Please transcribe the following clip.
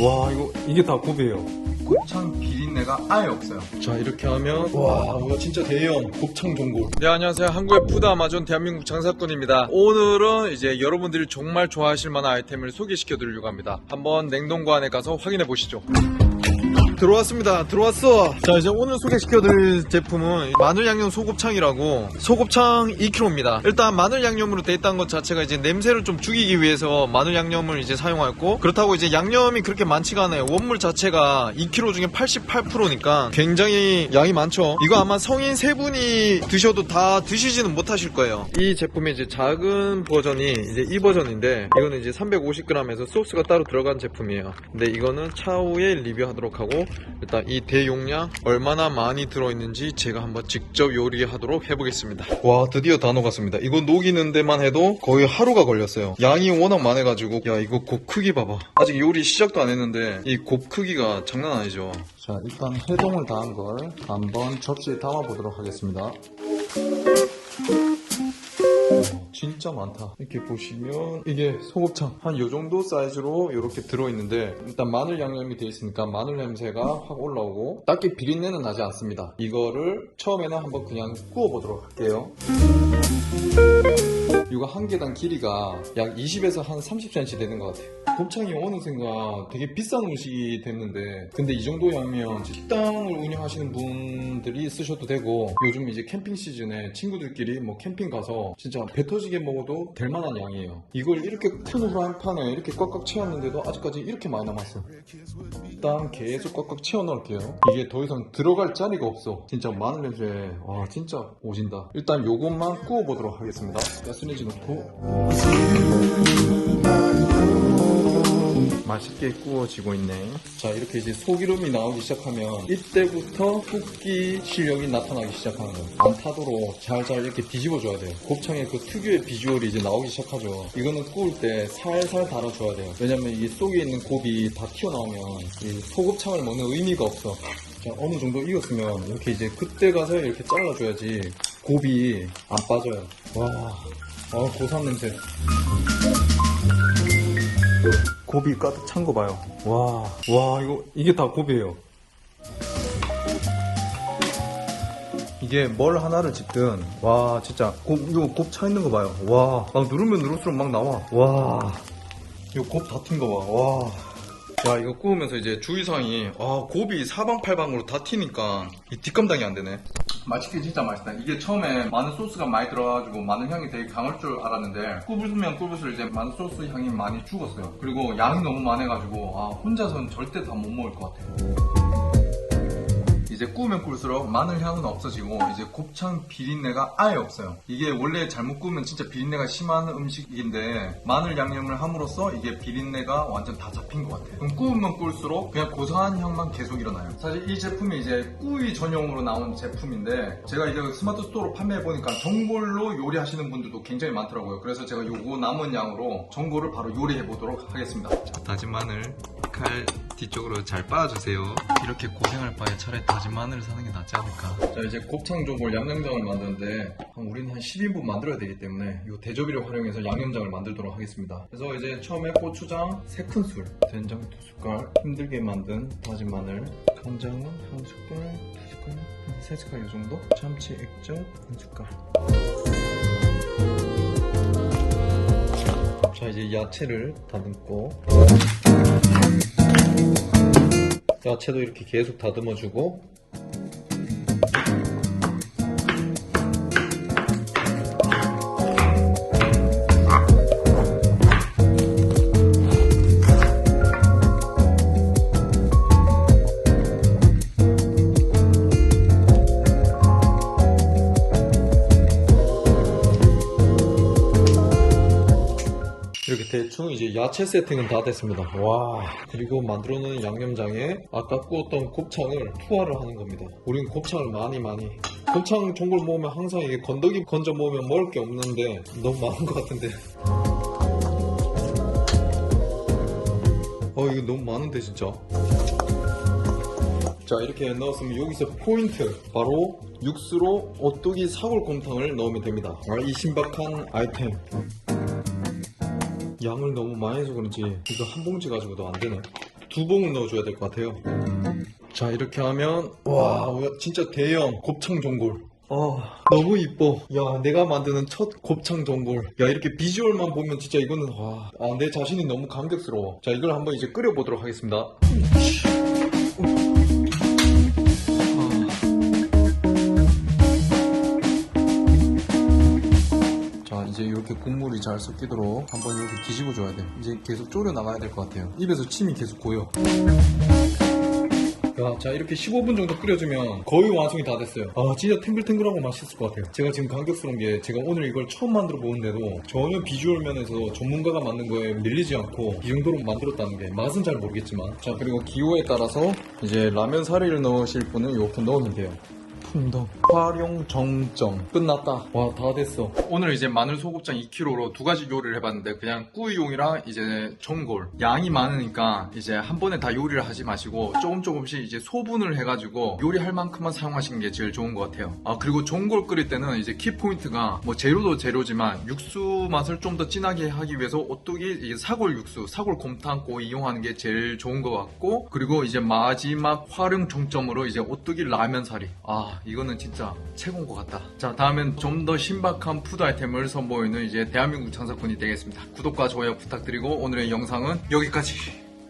와 이거 이게 다 곱이에요. 곱창 비린내가 아예 없어요. 자 이렇게 하면 와 이거 진짜 대형 곱창 전골. 네 안녕하세요 한국의 푸드 아마존 대한민국 장사꾼입니다 오늘은 이제 여러분들이 정말 좋아하실 만한 아이템을 소개시켜 드리려고 합니다 한번 냉동고 안에 가서 확인해 보시죠 들어왔습니다. 들어왔어. 자 이제 오늘 소개시켜 드릴 제품은 마늘 양념 소곱창이라고 소곱창 2kg입니다. 일단 마늘 양념으로 돼 있다는 것 자체가 이제 냄새를 좀 죽이기 위해서 마늘 양념을 이제 사용했고 그렇다고 이제 양념이 그렇게 많지가 않아요. 원물 자체가 2kg 중에 88%니까 굉장히 양이 많죠. 이거 아마 성인 세 분이 드셔도 다 드시지는 못하실 거예요. 이 제품의 이제 작은 버전이 이제 이 버전인데 이거는 이제 350g에서 소스가 따로 들어간 제품이에요. 근데 이거는 차후에 리뷰하도록 하고 일단 이 대용량 얼마나 많이 들어있는지 제가 한번 직접 요리하도록 해보겠습니다. 와 드디어 다 녹았습니다. 이거 녹이는 데만 해도 거의 하루가 걸렸어요. 양이 워낙 많아가지고. 야 이거 곱 크기 봐봐. 아직 요리 시작도 안 했는데 이 곱 크기가 장난 아니죠? 자 일단 해동을 다 한 걸 한번 접시에 담아 보도록 하겠습니다. 어, 진짜 많다. 이렇게 보시면 이게 소곱창 한 요 정도 사이즈로 이렇게 들어있는데 일단 마늘 양념이 되어 있으니까 마늘 냄새가 확 올라오고 딱히 비린내는 나지 않습니다. 이거를 처음에는 한번 그냥 구워보도록 할게요. 이거 한 개당 길이가 약 20에서 한 30cm 되는 것 같아요. 곱창이 어느샌가 되게 비싼 음식이 됐는데 근데 이 정도 양면 식당을 운영하시는 분들이 쓰셔도 되고 요즘 이제 캠핑 시즌에 친구들끼리 뭐 캠핑 가서 진짜 배 터지게 먹어도 될 만한 양이에요. 이걸 이렇게 큰 후라이팬에 이렇게 꽉꽉 채웠는데도 아직까지 이렇게 많이 남았어요. 일단 계속 꽉꽉 채워 넣을게요. 이게 더 이상 들어갈 자리가 없어. 진짜 마늘 냄새 와 진짜 오진다. 일단 요것만 구워보도록 하겠습니다. 가스 레인지 넣고 맛있게 구워지고 있네. 자, 이렇게 이제 소기름이 나오기 시작하면 이때부터 굽기 실력이 나타나기 시작하는 거예요. 안 타도록 잘잘 이렇게 뒤집어줘야 돼요. 곱창의 그 특유의 비주얼이 이제 나오기 시작하죠. 이거는 구울 때 살살 달아줘야 돼요. 왜냐면 이 속에 있는 곱이 다 튀어나오면 이 소곱창을 먹는 의미가 없어. 자, 어느 정도 익었으면 이렇게 이제 그때 가서 이렇게 잘라줘야지 곱이 안 빠져요. 와, 아, 고소한 냄새. 곱이 가득 찬 거 봐요. 와, 와 이거 이게 다 곱이에요. 이게 뭘 하나를 집든 와 진짜 곱, 이거 곱차 있는 거 봐요. 와, 막 누르면 누를수록 막 나와. 와, 이거 곱 다 튄 거 봐. 와. 야 이거 구우면서 이제 주의사항이 아 곱이 사방팔방으로 다 튀니까 이 뒷감당이 안 되네. 맛있게 진짜 맛있다. 이게 처음에 마늘 소스가 많이 들어가지고 마늘 향이 되게 강할 줄 알았는데 굽으면 굽을수록 이제 마늘 소스 향이 많이 죽었어요. 그리고 양이 너무 많아가지고 아 혼자서는 절대 다 못 먹을 것 같아요 이제 구우면 구울수록 마늘 향은 없어지고 이제 곱창 비린내가 아예 없어요. 이게 원래 잘못 구우면 진짜 비린내가 심한 음식인데 마늘 양념을 함으로써 이게 비린내가 완전 다 잡힌 것 같아요. 그럼 구우면 구울수록 그냥 고소한 향만 계속 일어나요. 사실 이 제품이 이제 구이 전용으로 나온 제품인데 제가 이제 스마트 스토어로 판매해 보니까 전골로 요리하시는 분들도 굉장히 많더라고요. 그래서 제가 요거 남은 양으로 전골을 바로 요리해 보도록 하겠습니다. 다진 마늘 칼 뒤쪽으로 잘 빻아주세요. 이렇게 고생할 바에 차라리 다진 마늘을 사는 게 낫지 않을까. 자, 이제 곱창 전골 양념장을 만드는데 한 우리는 한 10인분 만들어야 되기 때문에 이 대조비를 활용해서 양념장을 만들도록 하겠습니다. 그래서 이제 처음에 고추장 3큰술, 된장 2숟갈, 힘들게 만든 다진 마늘, 간장은 1숟갈, 2숟갈, 3숟갈 이 정도, 참치 액젓 1숟갈. 자 이제 야채를 다듬고 야채도 이렇게 계속 다듬어주고 대충 이제 야채 세팅은 다 됐습니다. 와 그리고 만들어 놓은 양념장에 아까 구웠던 곱창을 투하를 하는 겁니다. 우리는 곱창을 많이 많이. 곱창 전골 먹으면 항상 이게 건더기 건져 먹으면 먹을 게 없는데 너무 많은 것 같은데. 어 이거 너무 많은데 진짜. 자 이렇게 넣었으면 여기서 포인트. 바로 육수로 오뚜기 사골곰탕을 넣으면 됩니다. 아, 이 신박한 아이템 양을 너무 많이 해서 그런지 이거 한 봉지 가지고도 안 되네 두 봉을 넣어줘야 될 것 같아요. 자, 이렇게 하면, 와, 진짜 대형 곱창 전골. 아, 너무 이뻐. 야, 내가 만드는 첫 곱창 전골. 야, 이렇게 비주얼만 보면 진짜 이거는, 와. 아, 내 자신이 너무 감격스러워. 자, 이걸 한번 이제 끓여보도록 하겠습니다. 잘 섞이도록 한번 이렇게 뒤집어 줘야 돼 이제 계속 졸여 나가야 될 것 같아요. 입에서 침이 계속 고여. 야, 자 이렇게 15분 정도 끓여주면 거의 완성이 다 됐어요. 아 진짜 탱글탱글하고 맛있을 것 같아요. 제가 지금 감격스러운 게 제가 오늘 이걸 처음 만들어 보는데도 전혀 비주얼 면에서 전문가가 만든 거에 밀리지 않고 이 정도로 만들었다는 게 맛은 잘 모르겠지만. 자 그리고 기호에 따라서 이제 라면 사리를 넣으실 분은 이렇게 넣으면 돼요 풍덩 활용 정점. 끝났다. 와 다 됐어. 오늘 이제 마늘 소곱창 2kg로 두 가지 요리를 해봤는데 그냥 꾸이용이랑 이제 전골. 양이 많으니까 이제 한 번에 다 요리를 하지 마시고 조금 조금씩 이제 소분을 해가지고 요리할 만큼만 사용하시는 게 제일 좋은 것 같아요. 아 그리고 전골 끓일 때는 이제 키포인트가 뭐 재료도 재료지만 육수 맛을 좀 더 진하게 하기 위해서 오뚜기 사골 육수 사골 곰탕고 이용하는 게 제일 좋은 것 같고 그리고 이제 마지막 활용 정점으로 이제 오뚜기 라면 사리. 아 이거는 진짜 최고인 것 같다. 자 다음엔 좀 더 신박한 푸드 아이템을 선보이는 이제 대한민국 장사꾼이 되겠습니다. 구독과 좋아요 부탁드리고 오늘의 영상은 여기까지